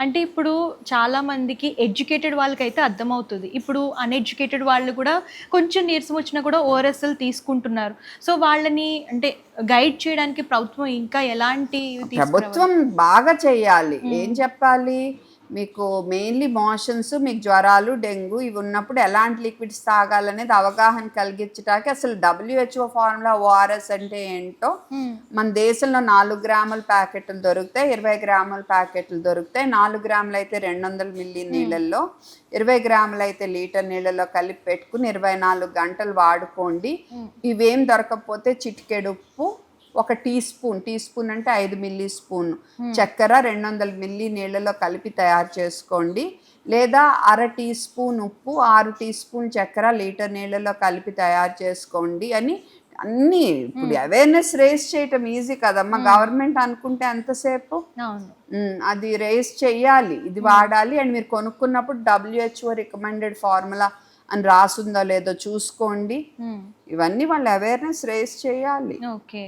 అంటే ఇప్పుడు చాలా మందికి ఎడ్యుకేటెడ్ వాళ్ళకైతే అర్థమవుతుంది. ఇప్పుడు అన్ఎడ్యుకేటెడ్ వాళ్ళు కూడా కొంచెం నీరసం వచ్చినా కూడా ఓఆర్ఎస్ఎల్ తీసుకుంటున్నారు. సో వాళ్ళని అంటే గైడ్ చేయడానికి ప్రభుత్వం ఇంకా ఎలాంటి ప్రభుత్వం బాగా చేయాలి. ఏం చెప్పాలి? మీకు మెయిన్లీ మోషన్స్ మీకు జ్వరాలు డెంగ్యూ ఇవి ఉన్నప్పుడు ఎలాంటి లిక్విడ్స్ తాగాలనేది అవగాహన కలిగించడానికి అసలు డబ్ల్యూహెచ్ఓ ఫార్ములా ఓఆర్ఎస్ అంటే ఏంటో మన దేశంలో నాలుగు గ్రాముల ప్యాకెట్లు దొరుకుతాయి ఇరవై గ్రాముల ప్యాకెట్లు దొరుకుతాయి. నాలుగు గ్రాములు అయితే రెండు వందల మిల్లీ నీళ్ళల్లో ఇరవై గ్రాములు అయితే లీటర్ నీళ్ళలో కలిపి పెట్టుకుని ఇరవై నాలుగు గంటలు వాడుకోండి. ఇవేం దొరకకపోతే చిటికెడు ఉప్పు ఒక టీ స్పూన్ టీ స్పూన్ అంటే ఐదు మిల్లీ స్పూన్. చక్కెర రెండు వందల మిల్లీ నీళ్ళలో కలిపి తయారు చేసుకోండి. లేదా అర టీ స్పూన్ ఉప్పు ఆరు టీ స్పూన్ చక్కెర లీటర్ నీళ్ళలో కలిపి తయారు చేసుకోండి అని అన్నీ ఇప్పుడు అవేర్నెస్ రేస్ చేయటం ఈజీ కదమ్మా. గవర్నమెంట్ అనుకుంటే ఎంతసేపు అది రేస్ చెయ్యాలి ఇది వాడాలి. అండ్ మీరు కొనుక్కున్నప్పుడు డబ్ల్యూహెచ్ఓ రికమెండెడ్ ఫార్ములా అని రాసుందో లేదో చూసుకోండి. ఇవన్నీ వాళ్ళు అవేర్నెస్ రేస్ చేయాలి. ఓకే